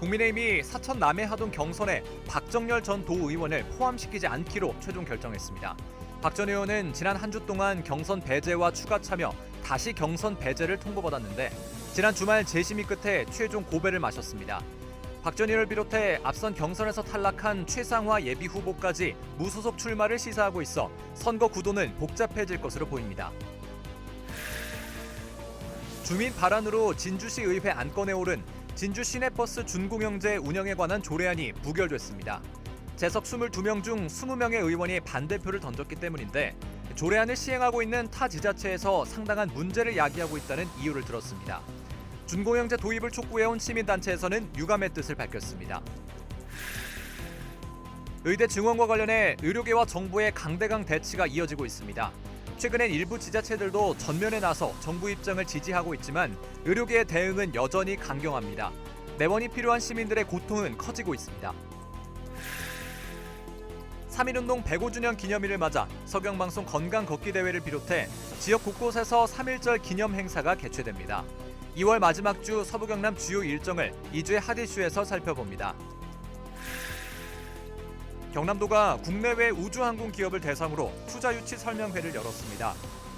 국민의힘이 사천 남해하동 경선에 박정열 전 도의원을 포함시키지 않기로 최종 결정했습니다. 박 전 의원은 지난 한 주 동안 경선 배제와 추가 참여, 다시 경선 배제를 통보받았는데 지난 주말 재심의 끝에 최종 고배를 마셨습니다. 박 전 의원을 비롯해 앞선 경선에서 탈락한 최상화 예비 후보까지 무소속 출마를 시사하고 있어 선거 구도는 복잡해질 것으로 보입니다. 주민 발안으로 진주시 의회 안건에 오른 진주 시내버스 준공영제 운영에 관한 조례안이 부결됐습니다. 재석 22명 중 20명의 의원이 반대표를 던졌기 때문인데 조례안을 시행하고 있는 타 지자체에서 상당한 문제를 야기하고 있다는 이유를 들었습니다. 준공영제 도입을 촉구해온 시민단체에서는 유감의 뜻을 밝혔습니다. 의대 증원과 관련해 의료계와 정부의 강대강 대치가 이어지고 있습니다. 최근엔 일부 지자체들도 전면에 나서 정부 입장을 지지하고 있지만 의료계의 대응은 여전히 강경합니다. 내원이 필요한 시민들의 고통은 커지고 있습니다. 3.1운동 105주년 기념일을 맞아 서경방송 건강 걷기 대회를 비롯해 지역 곳곳에서 3.1절 기념 행사가 개최됩니다. 2월 마지막 주 서부 경남 주요 일정을 2주의 핫 이슈에서 살펴봅니다. 경남도가 국내외 우주항공 기업을 대상으로 투자 유치 설명회를 열었습니다.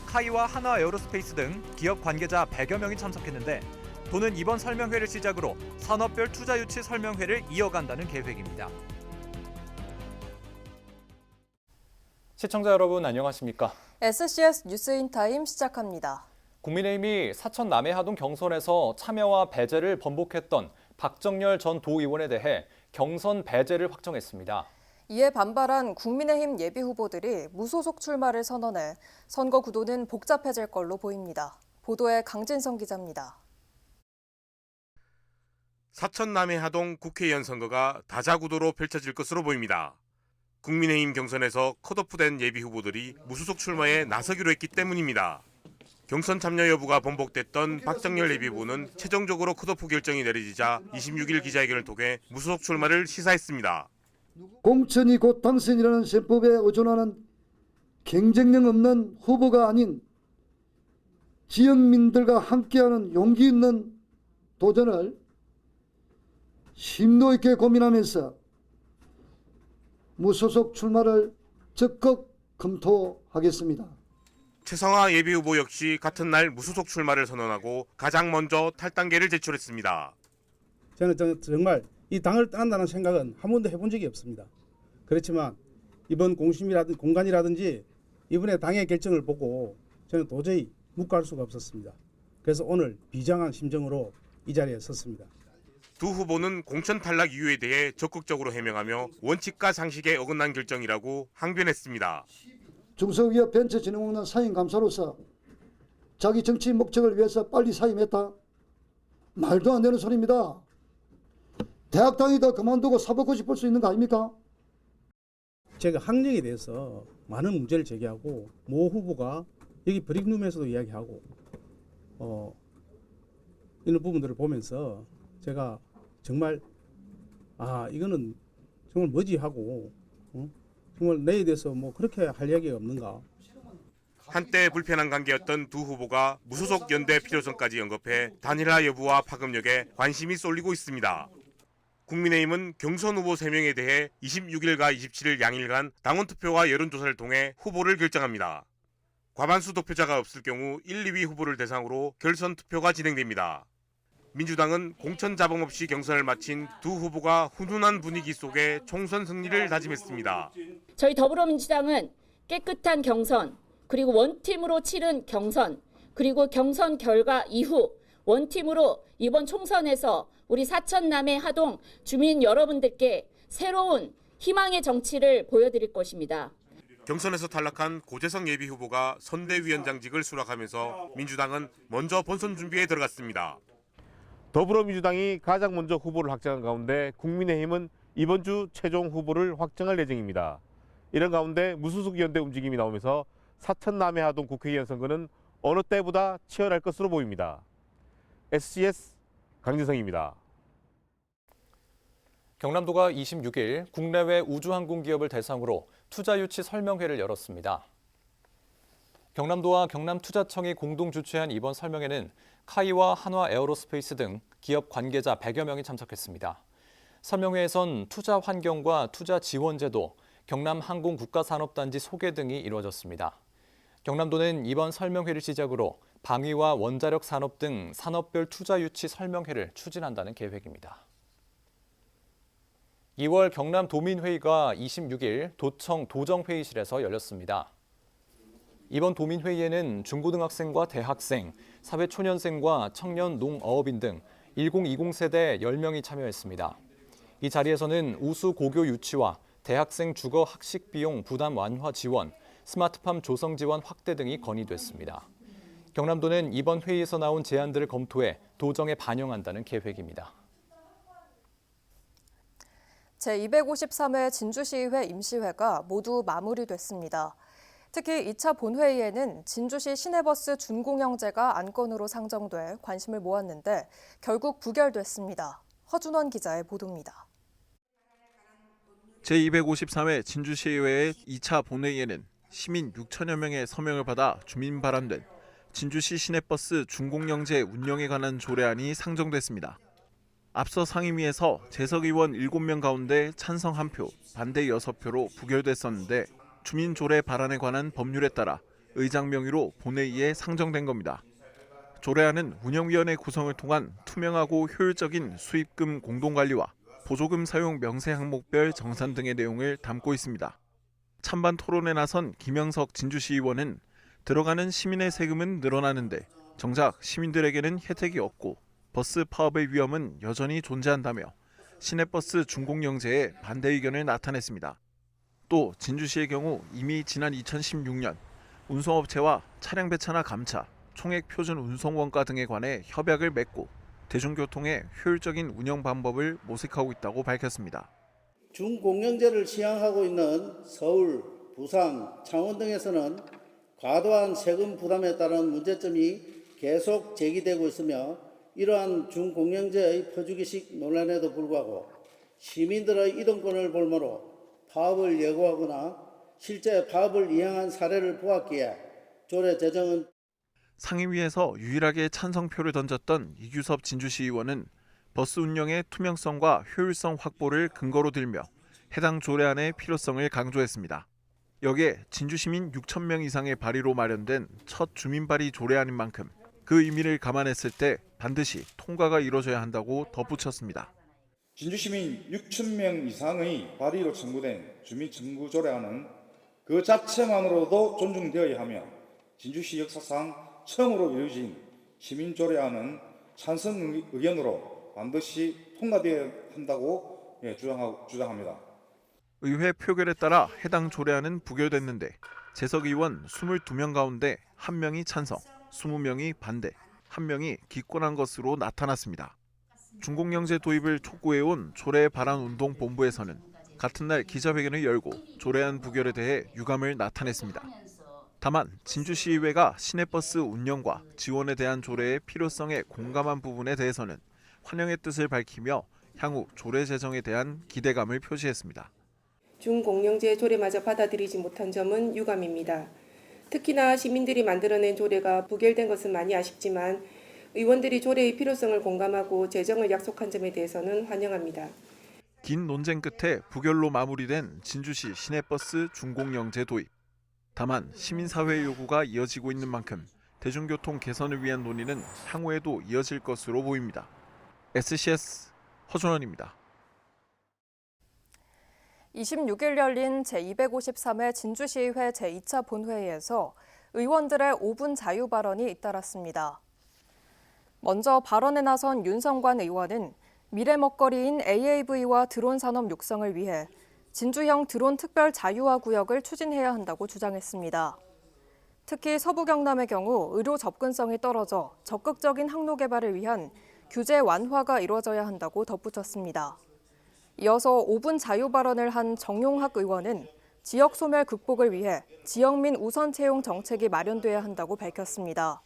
카이와 하나 에어로스페이스 등 기업 관계자 100여 명이 참석했는데 도는 이번 설명회를 시작으로 산업별 투자 유치 설명회를 이어간다는 계획입니다. 시청자 여러분 안녕하십니까? SCS 뉴스인타임 시작합니다. 국민의힘이 사천 남해하동 경선에서 참여와 배제를 번복했던 박정열 전 도의원에 대해 경선 배제를 확정했습니다. 이에 반발한 국민의힘 예비 후보들이 무소속 출마를 선언해 선거 구도는 복잡해질 걸로 보입니다. 보도에 강진성 기자입니다. 사천 남해 하동 국회의원 선거가 다자구도로 펼쳐질 것으로 보입니다. 국민의힘 경선에서 컷오프된 예비 후보들이 무소속 출마에 나서기로 했기 때문입니다. 경선 참여 여부가 번복됐던 박정열 예비 후보는 최종적으로 컷오프 결정이 내려지자 26일 기자회견을 통해 무소속 출마를 시사했습니다. 공천이 곧 당선이라는 셈법에 의존하는 경쟁력 없는 후보가 아닌 지역민들과 함께하는 용기 있는 도전을 심도 있게 고민하면서 무소속 출마를 적극 검토하겠습니다. 최성화 예비 후보 역시 같은 날 무소속 출마를 선언하고 가장 먼저 탈당계를 제출했습니다. 저는 정- 정말 이 당을 떠난다는 생각은 한 번도 해본 적이 없습니다. 그렇지만 이번 공심이라든 공간이라든지 이번에 당의 결정을 보고 저는 도저히 묵과할 수가 없었습니다. 그래서 오늘 비장한 심정으로 이 자리에 섰습니다. 두 후보는 공천 탈락 이유에 대해 적극적으로 해명하며 원칙과 상식에 어긋난 결정이라고 항변했습니다. 중소기업 벤처진흥공단 사임 감사로서 자기 정치 목적을 위해서 빨리 사임했다. 말도 안 되는 소리입니다. 대학 다니다 그만두고 사법고시 싶을 수 있는 거 아닙니까? 제가 학력에 대해서 많은 문제를 제기하고 모 후보가 여기 브리핑룸에서도 이야기하고 어 이런 부분들을 보면서 제가 정말 아 이거는 정말 뭐지 하고 어? 정말 내에 대해서 뭐 그렇게 할 이야기가 없는가 한때 불편한 관계였던 두 후보가 무소속 연대 필요성까지 언급해 단일화 여부와 파급력에 관심이 쏠리고 있습니다. 국민의힘은 경선 후보 3명에 대해 26일과 27일 양일간 당원 투표와 여론조사를 통해 후보를 결정합니다. 과반수 득표자가 없을 경우 1, 2위 후보를 대상으로 결선 투표가 진행됩니다. 민주당은 공천 자범 없이 경선을 마친 두 후보가 훈훈한 분위기 속에 총선 승리를 다짐했습니다. 저희 더불어민주당은 깨끗한 경선 그리고 원팀으로 치른 경선 그리고 경선 결과 이후 원팀으로 이번 총선에서 우리 사천남해 하동 주민 여러분들께 새로운 희망의 정치를 보여드릴 것입니다. 경선에서 탈락한 고재성 예비 후보가 선대위원장직을 수락하면서 민주당은 먼저 본선 준비에 들어갔습니다. 더불어민주당이 가장 먼저 후보를 확정한 가운데 국민의힘은 이번 주 최종 후보를 확정할 예정입니다. 이런 가운데 무소속 연대 움직임이 나오면서 사천 남해 하동 국회의원 선거는 어느 때보다 치열할 것으로 보입니다. SCS 강진성입니다. 경남도가 26일 국내외 우주항공 기업을 대상으로 투자 유치 설명회를 열었습니다. 경남도와 경남투자청이 공동 주최한 이번 설명회는 카이와 한화 에어로스페이스 등 기업 관계자 100여 명이 참석했습니다. 설명회에선 투자 환경과 투자 지원 제도, 경남 항공 국가산업단지 소개 등이 이루어졌습니다. 경남도는 이번 설명회를 시작으로 방위와 원자력 산업 등 산업별 투자 유치 설명회를 추진한다는 계획입니다. 2월 경남 도민회의가 26일 도청 도정회의실에서 열렸습니다. 이번 도민회의에는 중고등학생과 대학생, 사회초년생과 청년 농어업인 등 1020 세대 10명이 참여했습니다. 이 자리에서는 우수 고교 유치와 대학생 주거 학식 비용 부담 완화 지원, 스마트팜 조성 지원 확대 등이 건의됐습니다. 경남도는 이번 회의에서 나온 제안들을 검토해 도정에 반영한다는 계획입니다. 제253회 진주시의회 임시회가 모두 마무리됐습니다. 특히 2차 본회의에는 진주시 시내버스 준공영제가 안건으로 상정돼 관심을 모았는데 결국 부결됐습니다. 허준원 기자의 보도입니다. 제253회 진주시의회의 2차 본회의에는 시민 6천여 명의 서명을 받아 주민 발안된 진주시 시내버스 준공영제 운영에 관한 조례안이 상정됐습니다. 앞서 상임위에서 재석 의원 7명 가운데 찬성 1표, 반대 6표로 부결됐었는데 주민 조례 발안에 관한 법률에 따라 의장 명의로 본회의에 상정된 겁니다. 조례안은 운영위원회 구성을 통한 투명하고 효율적인 수입금 공동관리와 보조금 사용 명세 항목별 정산 등의 내용을 담고 있습니다. 찬반 토론에 나선 김영석 진주시 의원은 들어가는 시민의 세금은 늘어나는데 정작 시민들에게는 혜택이 없고 버스 파업의 위험은 여전히 존재한다며 시내버스 준공영제에 반대 의견을 나타냈습니다. 또 진주시의 경우 이미 지난 2016년 운송업체와 차량 배차나 감차, 총액 표준 운송 원가 등에 관해 협약을 맺고 대중교통의 효율적인 운영 방법을 모색하고 있다고 밝혔습니다. 준공영제를 시행하고 있는 서울, 부산, 창원 등에서는 과도한 세금 부담에 따른 문제점이 계속 제기되고 있으며 이러한 준공영제의 퍼주기식 논란에도 불구하고 시민들의 이동권을 볼모로 파업을 예고하거나 실제 파업을 이행한 사례를 보았기에 조례 제정은 상임위에서 유일하게 찬성표를 던졌던 이규섭 진주시 의원은 버스 운영의 투명성과 효율성 확보를 근거로 들며 해당 조례안의 필요성을 강조했습니다. 여기에 진주 시민 6천 명 이상의 발의로 마련된 첫 주민 발의 조례안인 만큼 그 의미를 감안했을 때 반드시 통과가 이뤄져야 한다고 덧붙였습니다. 진주 시민 6천 명 이상의 발의로 청구된 주민 청구 조례안은 그 자체만으로도 존중되어야 하며 진주시 역사상 처음으로 이루어진 시민 조례안은 찬성 의견으로 반드시 통과되어야 한다고 예, 주장합니다. 의회 표결에 따라 해당 조례안은 부결됐는데 재석 의원 22명 가운데 1명이 찬성, 20명이 반대, 1명이 기권한 것으로 나타났습니다. 중공영제 도입을 촉구해온 조례 발안 운동 본부에서는 같은 날 기자회견을 열고 조례안 부결에 대해 유감을 나타냈습니다. 다만 진주시의회가 시내버스 운영과 지원에 대한 조례의 필요성에 공감한 부분에 대해서는 환영의 뜻을 밝히며 향후 조례 제정에 대한 기대감을 표시했습니다. 준공영제 조례마저 받아들이지 못한 점은 유감입니다. 특히나 시민들이 만들어낸 조례가 부결된 것은 많이 아쉽지만 의원들이 조례의 필요성을 공감하고 제정을 약속한 점에 대해서는 환영합니다. 긴 논쟁 끝에 부결로 마무리된 진주시 시내버스 준공영제 도입. 다만 시민사회의 요구가 이어지고 있는 만큼 대중교통 개선을 위한 논의는 향후에도 이어질 것으로 보입니다. SCS 허준원입니다. 26일 열린 제253회 진주시의회 제2차 본회의에서 의원들의 5분 자유 발언이 잇따랐습니다. 먼저 발언에 나선 윤성관 의원은 미래 먹거리인 AAV와 드론 산업 육성을 위해 진주형 드론 특별 자유화 구역을 추진해야 한다고 주장했습니다. 특히 서부 경남의 경우 의료 접근성이 떨어져 적극적인 항로 개발을 위한 규제 완화가 이루어져야 한다고 덧붙였습니다. 이어서 5분 자유 발언을 한 정용학 의원은 지역 소멸 극복을 위해 지역민 우선 채용 정책이 마련돼야 한다고 밝혔습니다.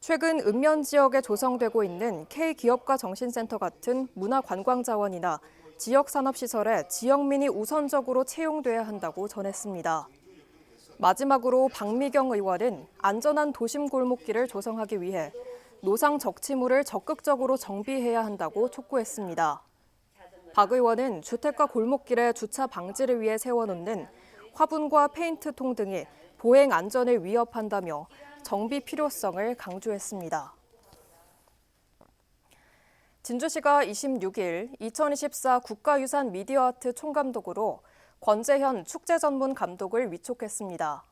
최근 읍면 지역에 조성되고 있는 K기업가 정신센터 같은 문화관광자원이나 지역산업시설에 지역민이 우선적으로 채용돼야 한다고 전했습니다. 마지막으로 박미경 의원은 안전한 도심 골목길을 조성하기 위해 노상 적치물을 적극적으로 정비해야 한다고 촉구했습니다. 박 의원은 주택가 골목길에 주차 방지를 위해 세워놓는 화분과 페인트통 등이 보행 안전을 위협한다며 정비 필요성을 강조했습니다. 진주시가 26일 2024 국가유산 미디어아트 총감독으로 권재현 축제 전문 감독을 위촉했습니다.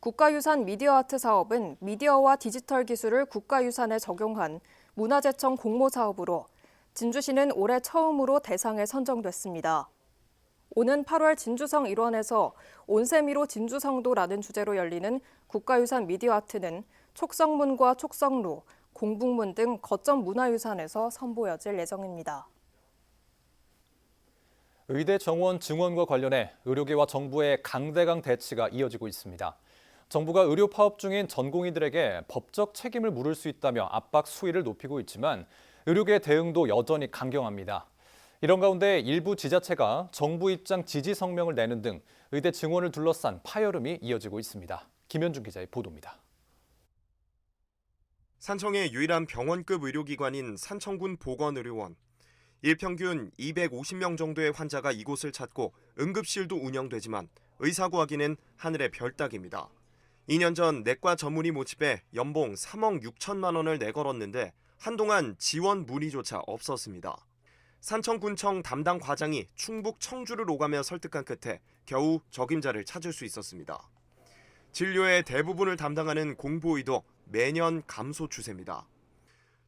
국가유산 미디어아트 사업은 미디어와 디지털 기술을 국가유산에 적용한 문화재청 공모 사업으로 진주시는 올해 처음으로 대상에 선정됐습니다. 오는 8월 진주성 일원에서 온세미로 진주성도라는 주제로 열리는 국가유산 미디어 아트는 촉성문과 촉성루, 공북문 등 거점 문화유산에서 선보여질 예정입니다. 의대 정원 증원과 관련해 의료계와 정부의 강대강 대치가 이어지고 있습니다. 정부가 의료 파업 중인 전공의들에게 법적 책임을 물을 수 있다며 압박 수위를 높이고 있지만 의료계 대응도 여전히 강경합니다. 이런 가운데 일부 지자체가 정부 입장 지지 성명을 내는 등 의대 증원을 둘러싼 파열음이 이어지고 있습니다. 김현준 기자의 보도입니다. 산청의 유일한 병원급 의료기관인 산청군 보건의료원. 일평균 250명 정도의 환자가 이곳을 찾고 응급실도 운영되지만 의사 구하기는 하늘의 별 따기입니다. 2년 전 내과 전문의 모집에 연봉 3억 6천만 원을 내걸었는데 한동안 지원 문의조차 없었습니다. 산청군청 담당 과장이 충북 청주를 오가며 설득한 끝에 겨우 적임자를 찾을 수 있었습니다. 진료의 대부분을 담당하는 공보의도 매년 감소 추세입니다.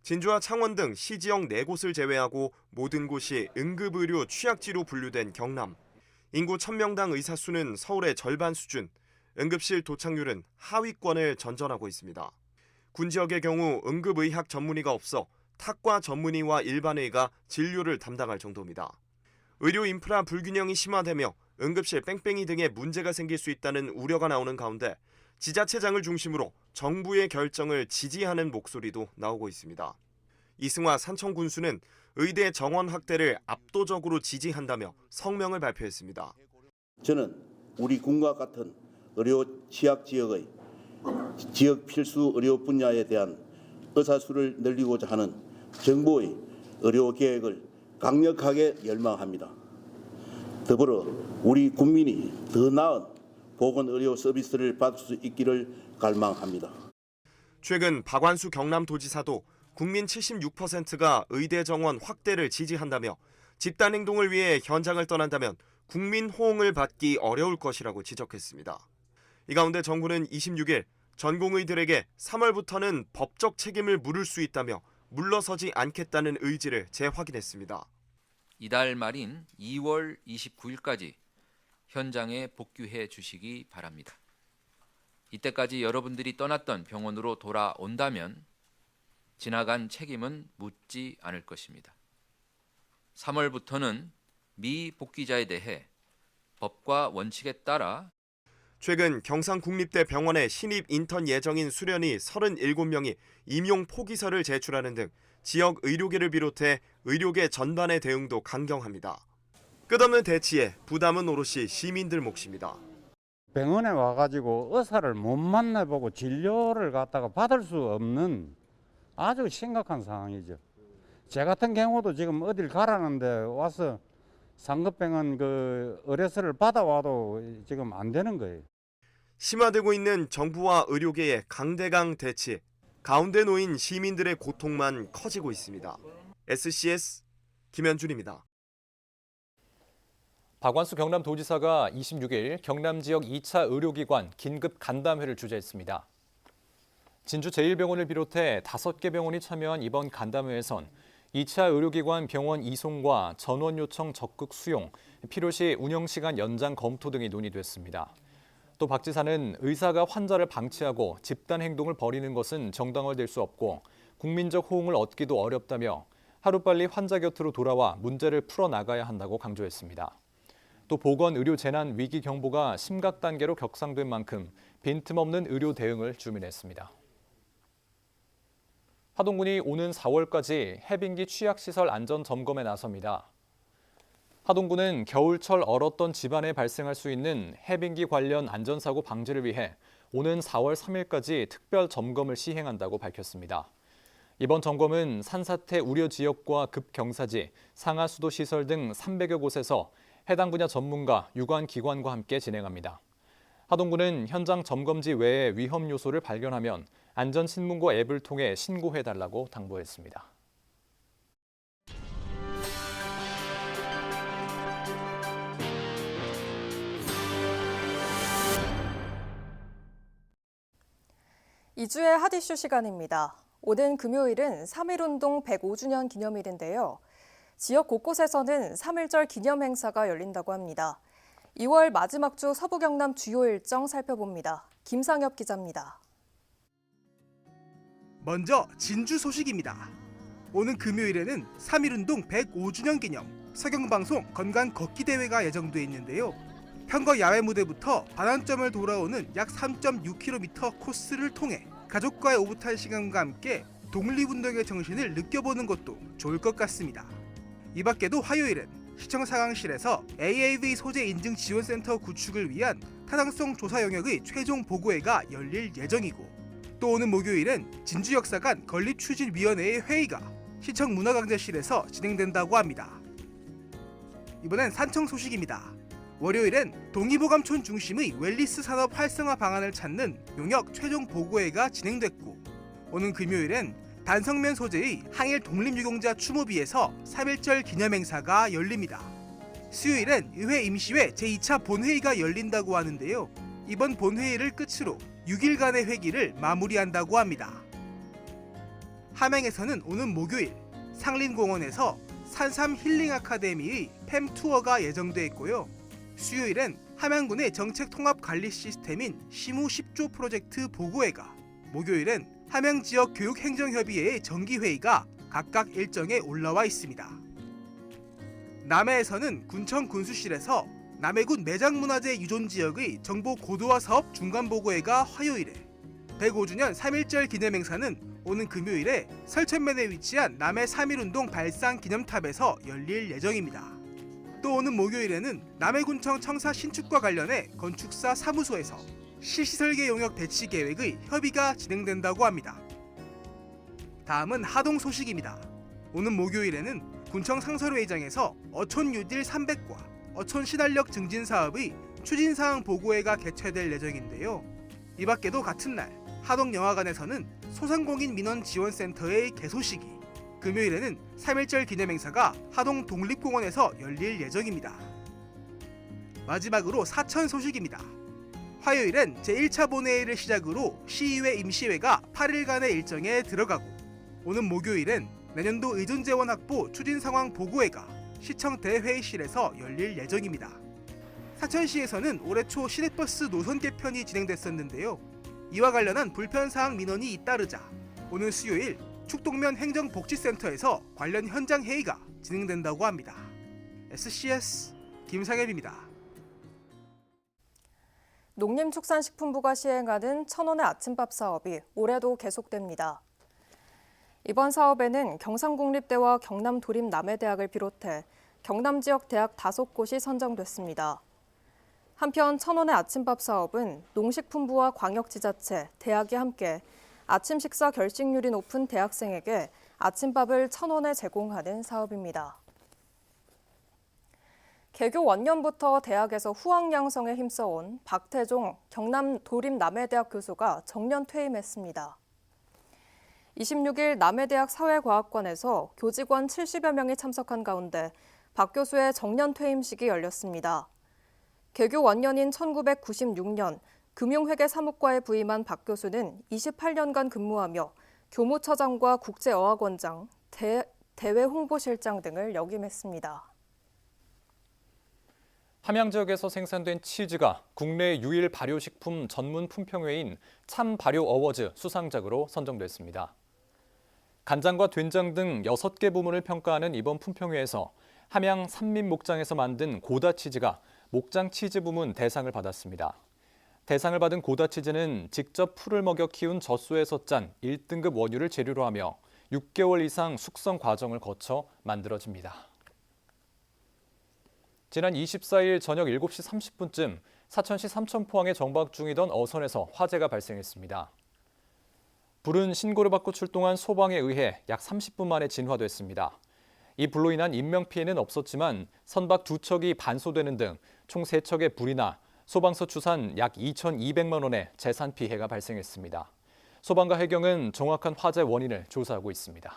진주와 창원 등 시지역 4곳을 제외하고 모든 곳이 응급의료 취약지로 분류된 경남. 인구 1000명당 의사 수는 서울의 절반 수준, 응급실 도착률은 하위권을 전전하고 있습니다. 군 지역의 경우 응급의학 전문의가 없어 탁과 전문의와 일반의가 진료를 담당할 정도입니다. 의료 인프라 불균형이 심화되며 응급실 뺑뺑이 등의 문제가 생길 수 있다는 우려가 나오는 가운데 지자체장을 중심으로 정부의 결정을 지지하는 목소리도 나오고 있습니다. 이승화 산청군수는 의대 정원 확대를 압도적으로 지지한다며 성명을 발표했습니다. 저는 우리 군과 같은 의료 취약 지역의 지역 필수 의료 분야에 대한 의사수를 늘리고자 하는 정부의 의료 계획을 강력하게 열망합니다. 더불어 우리 국민이 더 나은 보건 의료 서비스를 받을 수 있기를 갈망합니다. 최근 박완수 경남도지사도 국민 76%가 의대 정원 확대를 지지한다며 집단 행동을 위해 현장을 떠난다면 국민 호응을 받기 어려울 것이라고 지적했습니다. 이 가운데 정부는 26일 전공의들에게 3월부터는 법적 책임을 물을 수 있다며 물러서지 않겠다는 의지를 재확인했습니다. 이달 말인 2월 29일까지 현장에 복귀해 주시기 바랍니다. 이때까지 여러분들이 떠났던 병원으로 돌아온다면 지나간 책임은 묻지 않을 것입니다. 3월부터는 미 복귀자에 대해 법과 원칙에 따라 최근 경상국립대 병원의 신입 인턴 예정인 수련이 37명이 임용 포기서를 제출하는 등 지역 의료계를 비롯해 의료계 전반의 대응도 강경합니다. 끝없는 대치에 부담은 오롯이 시민들 몫입니다. 병원에 와가지고 의사를 못 만나보고 진료를 갖다가 받을 수 없는 아주 심각한 상황이죠. 제 같은 경우도 지금 어딜 가라는데 와서 상급병원 그 의뢰서를 받아와도 지금 안 되는 거예요. 심화되고 있는 정부와 의료계의 강대강 대치, 가운데 놓인 시민들의 고통만 커지고 있습니다. SCS 김현준입니다. 박완수 경남도지사가 26일 경남 지역 2차 의료기관 긴급 간담회를 주재했습니다. 진주 제1병원을 비롯해 5개 병원이 참여한 이번 간담회에선 2차 의료기관 병원 이송과 전원 요청 적극 수용, 필요시 운영시간 연장 검토 등이 논의됐습니다. 또 박 지사는 의사가 환자를 방치하고 집단 행동을 벌이는 것은 정당화될 수 없고 국민적 호응을 얻기도 어렵다며 하루빨리 환자 곁으로 돌아와 문제를 풀어나가야 한다고 강조했습니다. 또 보건 의료 재난 위기 경보가 심각 단계로 격상된 만큼 빈틈없는 의료 대응을 주민했습니다. 하동군이 오는 4월까지 해빙기 취약시설 안전 점검에 나섭니다. 하동군은 겨울철 얼었던 집안에 발생할 수 있는 해빙기 관련 안전사고 방지를 위해 오는 4월 3일까지 특별 점검을 시행한다고 밝혔습니다. 이번 점검은 산사태 우려 지역과 급경사지, 상하 수도 시설 등 300여 곳에서 해당 분야 전문가, 유관 기관과 함께 진행합니다. 하동군은 현장 점검지 외에 위험 요소를 발견하면 안전 신문고 앱을 통해 신고해 달라고 당부했습니다. 이주의 핫이슈 시간입니다. 오는 금요일은 3.1운동 105주년 기념일인데요. 지역 곳곳에서는 3.1절 기념 행사가 열린다고 합니다. 2월 마지막 주 서부 경남 주요 일정 살펴봅니다. 김상엽 기자입니다. 먼저 진주 소식입니다. 오는 금요일에는 3.1운동 105주년 기념 서경방송 건강 걷기 대회가 예정돼 있는데요. 편거 야외 무대부터 반환점을 돌아오는 약 3.6km 코스를 통해 가족과의 오붓한 시간과 함께 독립운동의 정신을 느껴보는 것도 좋을 것 같습니다. 이 밖에도 화요일은 시청 상황실에서 AAV 소재 인증 지원센터 구축을 위한 타당성 조사 영역의 최종 보고회가 열릴 예정이고 또 오는 목요일은 진주역사관 건립추진위원회의 회의가 시청 문화강좌실에서 진행된다고 합니다. 이번엔 산청 소식입니다. 월요일엔 동의보감촌 중심의 웰리스 산업 활성화 방안을 찾는 용역 최종 보고회가 진행됐고 오는 금요일엔 단성면 소재의 항일 독립유공자 추모비에서 3.1절 기념행사가 열립니다. 수요일엔 의회 임시회 제2차 본회의가 열린다고 하는데요. 이번 본회의를 끝으로 6일간의 회기를 마무리한다고 합니다. 함양에서는 오는 목요일 상린공원에서 산삼 힐링 아카데미의 팸 투어가 예정돼 있고요. 수요일엔 함양군의 정책 통합 관리 시스템인 시무 10조 프로젝트 보고회가, 목요일엔 함양 지역 교육 행정 협의회의 정기 회의가 각각 일정에 올라와 있습니다. 남해에서는 군청 군수실에서 남해군 매장문화재 유존 지역의 정보 고도화 사업 중간 보고회가 화요일에 105주년 3.1절 기념행사는 오는 금요일에 설천면에 위치한 남해 3.1운동 발상 기념탑에서 열릴 예정입니다. 또 오는 목요일에는 남해군청 청사 신축과 관련해 건축사 사무소에서 실시설계 용역 배치 계획의 협의가 진행된다고 합니다. 다음은 하동 소식입니다. 오는 목요일에는 군청 상설회의장에서 어촌 뉴딜 300과 어촌 신활력 증진 사업의 추진 사항 보고회가 개최될 예정인데요. 이 밖에도 같은 날 하동 영화관에서는 소상공인 민원 지원센터의 개소식이 금요일에는 3.1절 기념행사가 하동 독립공원에서 열릴 예정입니다. 마지막으로 사천 소식입니다. 화요일엔 제1차 본회의를 시작으로 시의회 임시회가 8일간의 일정에 들어가고 오는 목요일엔 내년도 의존재원 확보 추진 상황 보고회가 시청 대회의실에서 열릴 예정입니다. 사천시에서는 올해 초 시내버스 노선 개편이 진행됐었는데요. 이와 관련한 불편사항 민원이 잇따르자 오늘 수요일 축동면 행정복지센터에서 관련 현장 회의가 진행된다고 합니다. SCS 김상엽입니다. 농림축산식품부가 시행하는 천원의 아침밥 사업이 올해도 계속됩니다. 이번 사업에는 경상국립대와 경남도립남해대학을 비롯해 경남 지역 대학 다섯 곳이 선정됐습니다. 한편 천원의 아침밥 사업은 농식품부와 광역지자체, 대학이 함께 아침 식사 결식률이 높은 대학생에게 아침밥을 천 원에 제공하는 사업입니다. 개교 원년부터 대학에서 후학 양성에 힘써온 박태종 경남 도립남해대학 교수가 정년 퇴임했습니다. 26일 남해대학 사회과학관에서 교직원 70여 명이 참석한 가운데 박 교수의 정년 퇴임식이 열렸습니다. 개교 원년인 1996년 금융회계 사무과에 부임한 박 교수는 28년간 근무하며 교무처장과 국제어학원장, 대, 대외 홍보실장 등을 역임했습니다. 함양 지역에서 생산된 치즈가 국내 유일 발효식품 전문 품평회인 참 발효 어워즈 수상작으로 선정됐습니다. 간장과 된장 등 6개 부문을 평가하는 이번 품평회에서 함양 삼민 목장에서 만든 고다 치즈가 목장 치즈 부문 대상을 받았습니다. 대상을 받은 고다 치즈는 직접 풀을 먹여 키운 젖소에서 짠 1등급 원유를 재료로 하며 6개월 이상 숙성 과정을 거쳐 만들어집니다. 지난 24일 저녁 7시 30분쯤 사천시 삼천포항에 정박 중이던 어선에서 화재가 발생했습니다. 불은 신고를 받고 출동한 소방에 의해 약 30분 만에 진화됐습니다. 이 불로 인한 인명피해는 없었지만 선박 두 척이 반소되는 등 총 세척의 불이 나 소방서 추산 약 2,200만 원의 재산 피해가 발생했습니다. 소방과 해경은 정확한 화재 원인을 조사하고 있습니다.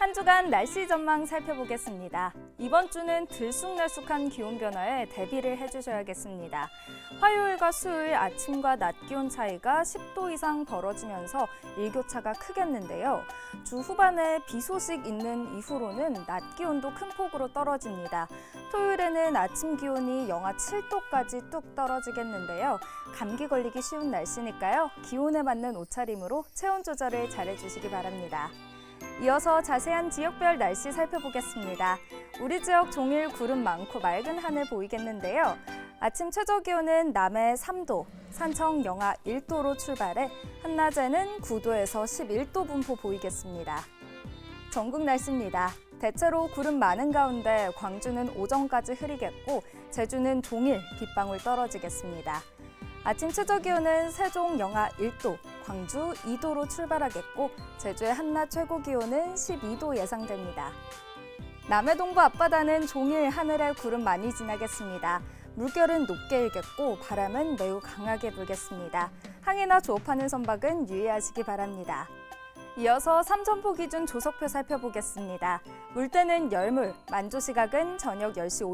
한 주간 날씨 전망 살펴보겠습니다. 이번 주는 들쑥날쑥한 기온 변화에 대비를 해주셔야겠습니다. 화요일과 수요일 아침과 낮 기온 차이가 10도 이상 벌어지면서 일교차가 크겠는데요. 주 후반에 비 소식 있는 이후로는 낮 기온도 큰 폭으로 떨어집니다. 토요일에는 아침 기온이 영하 7도까지 뚝 떨어지겠는데요. 감기 걸리기 쉬운 날씨니까요. 기온에 맞는 옷차림으로 체온 조절을 잘해주시기 바랍니다. 이어서 자세한 지역별 날씨 살펴보겠습니다. 우리 지역 종일 구름 많고 맑은 하늘 보이겠는데요. 아침 최저 기온은 남해 3도, 산청 영하 1도로 출발해 한낮에는 9도에서 11도 분포 보이겠습니다. 전국 날씨입니다. 대체로 구름 많은 가운데 광주는 오전까지 흐리겠고 제주는 종일 빗방울 떨어지겠습니다. 아침 최저 기온은 세종 영하 1도, 광주 2도로 출발하겠고 제주의 한낮 최고 기온은 12도 예상됩니다. 남해 동부 앞바다는 종일 하늘에 구름 많이 지나겠습니다. 물결은 높게 일겠고 바람은 매우 강하게 불겠습니다. 항해나 조업하는 선박은 유의하시기 바랍니다. 이어서 삼천포 기준 조석표 살펴보겠습니다. 물때는 열물, 만조 시각은 저녁 10시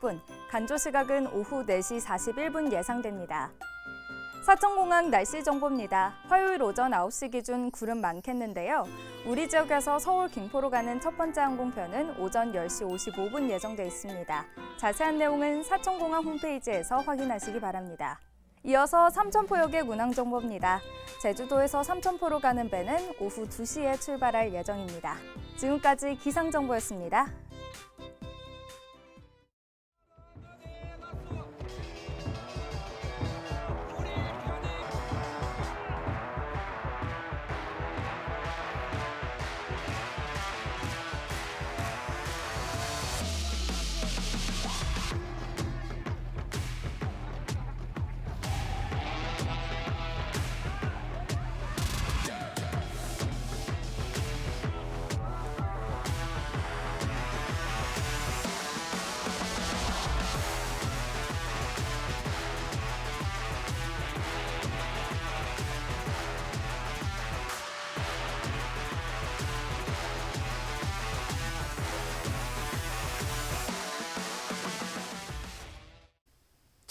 56분, 간조 시각은 오후 4시 41분 예상됩니다. 사천공항 날씨 정보입니다. 화요일 오전 9시 기준 구름 많겠는데요. 우리 지역에서 서울 김포로 가는 첫 번째 항공편은 오전 10시 55분 예정돼 있습니다. 자세한 내용은 사천공항 홈페이지에서 확인하시기 바랍니다. 이어서 삼천포역의 운항 정보입니다. 제주도에서 삼천포로 가는 배는 오후 2시에 출발할 예정입니다. 지금까지 기상 정보였습니다.